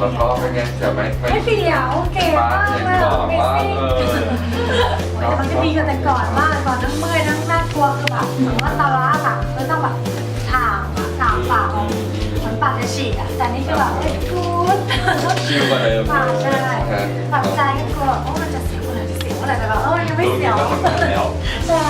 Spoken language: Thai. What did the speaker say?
แล้วก็ปไงเสียไหมไม่เสียวเก๋มากเลยเบสซิ่งมันจะมีกันแต่ก่อนมากก่อนนั่งเมื่อยนั่งม่ากลัวคือแบบเหมือนว่าตาล้ค่ะก็ต้องแบบถามอะถามปากของเหมือนปากจะฉีกอะแต่นี่คือแบบเอ้ยกูดชิวไปไเดิปากใช่ปากใจก็กลัวว่ามันจะเสียวหรือจะเสียวอะไรแต่แบบเออยังไม่เสียวใช่